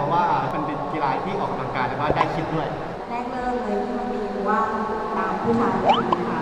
ราะว่ามันเป็นกีฬาที่ออกกำลังกายแล้วก็ได้คิดด้วยแรกเริ่มเลยที่มันมีว่าตามผู้ชายผู้หญิงค่ะ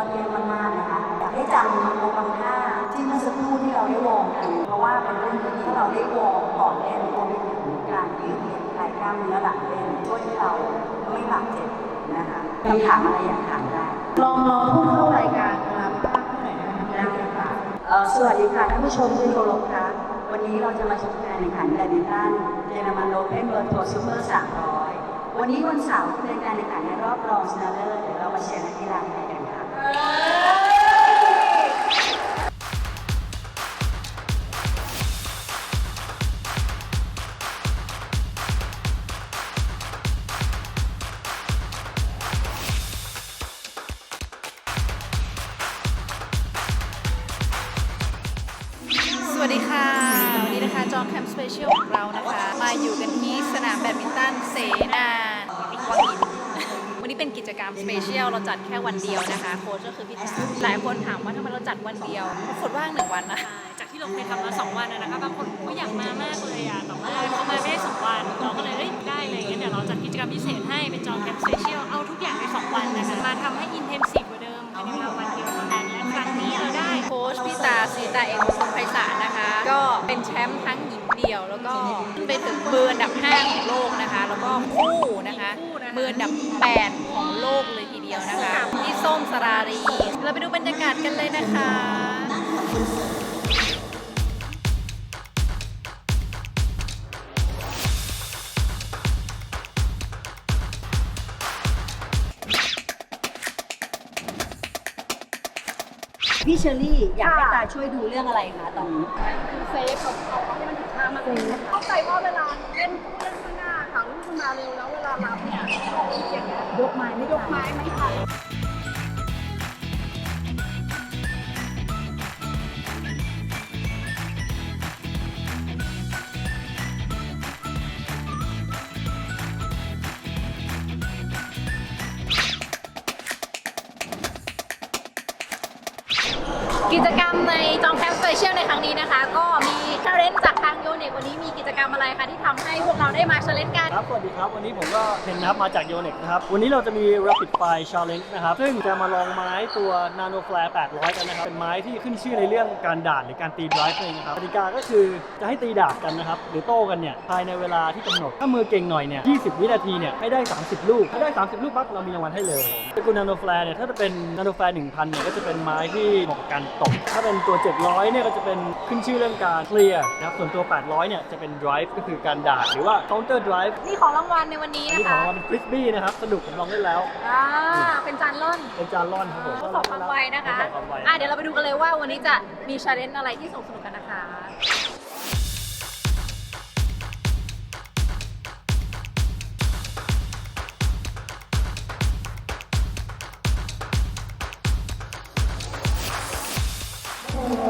อนเยี่ยอดเยี่ยมมากๆนะคะอยากให้จำโปรแกรมท่าที่เมื่อสักครู่ที่เราได้วอร์มกันเพราะว่าเป็นเรื่องที่ถ้าเราได้วอร์มก่อนเล่นรวมไปถึงการยืดเหยียดคลายกล้ามเนื้อหลังเล่นช่วยให้เราไม่บาดเจ็บนะคะคำถามอะไรอยากถามได้ลองลองพูดเข้ารายการครับภาคหน่อยนได้ค่ะเอ่อสวัสดีค่ะท่านผู้ชมที่เคารพค่ะวันนี้เราจะมาชมการแข่งขันแบดมินตันเยอรมันโอเพ่นเวิร์ทัวร์ซูเปอร์300 วันนี้วันเสาร์เป็นการแข่งขันในรอบรองชนะเลิศเดี๋ยวเรามาเชียร์นักกีฬา วัสดีค่ะ วันนี้นะคะจอมแคมป์สเปเชียลของเรานะคะ มาอยู่กันที่สนามแบดมินตันเสนาวังหินวันนี้เป็นกิจกรรมสเปเชียลเราจัดแค่วันเดียวนะคะโค้ชก็คือพี่จ๋าหลายคนถามว่าทำไมเราจัดวันเดียวปรากฏว่างหนึ่งวันนะจากที่เราเคยทำมาสองวันอะนะคะบางคนก็อยากมามากเลยอะแต่ว่าเขามาไม่ได้สองวันเราก็เลยเอ้ยได้เลยงั้นเดี๋ยวเราจัดกิจกรรมพิเศษให้เป็นจองแคมป์สเปเชียลเอาทุกอย่างในสองวันนะคะมาทำให้อินเทนซีฟกว่าเดิมภายในเวลาวันเดียวเท่านั้นและครั้งนี้เราได้โค้ชพี่ตาสีตาเอก เป็นแชมป์ทั้งหญิงเดี่ยว แล้วก็ขึ้นไปถึงเบอร์อันดับ 5 ของโลกนะคะ แล้วก็คู่นะคะเบอร์อันดับ 8 ของโลกเลยทีเดียวนะคะพี่ส้มสรารี เราไปดูบรรยากาศกันเลยนะคะ พี่เชอรี่อยากให้ตาช่วยดูเรื่องอะไรคะตอนนี้เซฟกับเอาให้มันถึงท่ามากเลยเข้าใจว่าเวลาเล่นผู้เล่นข้างหน้าค่ะลูกขึ้นมาเร็วแล้วเวลารับเนี่ยอย่างเงี้ยยกไม้ไม่ยกไม้ไม่ทัน กิจกรรมในจองแคมป์สเปเชียลในครั้งนี้นะคะ ก็มี จกรรมอะไรคะที่ทำให้พวกเราได้มาชาเลนจ์กัน ครับ สวัสดีครับ วันนี้ผมก็เทนนะครับ มาจากโยเน็กนะครับ วันนี้เราจะมี Rapid Fire Challenge นะครับ ซึ่งจะมาลองไม้ตัว Nano Flare 800 กันนะครับ เป็นไม้ที่ขึ้นชื่อในเรื่องการด่านหรือการตี drive เองนะครับกติกาก็คือจะให้ตีดาบกันนะครับ หรือโต้กันเนี่ย ภายในเวลาที่กำหนด ถ้ามือเก่งหน่อยเนี่ย 20 วินาทีเนี่ย ให้ได้ 30 ลูก ถ้าได้ 30 ลูกปั๊บเรามีรางวัลให้เลยตระกูล Nano Flare เนี่ย ถ้าจะเป็น Nano Flare 1000 เนี่ย ก็จะเป็นไม้ที่เหมาะกับการตกถ้าเป็นตัว 700 เนี่ย ก็จะเป็นขึ้นชื่อเรื่องการเคลียร์นะครับ ส่วนตัว 800 เนี่ย จะเป็น drive ก็คือการด่าหรือว่า counter drive นี่ของรางวัลในวันนี้อันนะนี้ของคะเราเป็นฟริสบี้นะครับ สนุกผมลองเล่นแล้ว อ่าเป็นจานล่อนเป็นจานร่อนครับผมทดสอบความไวนะคะทดสอบความไวอะเดี๋ยวเราไปดูกันเลยว่าวันนี้จะมีชาเลนจ์อะไรที่สนุกสนุกกันนะคะพี่ช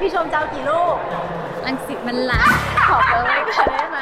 พี่ชมจะเอากี่ลูกลังสิตมันล้าขอเบอร์ไว้ก่อนได้ไหม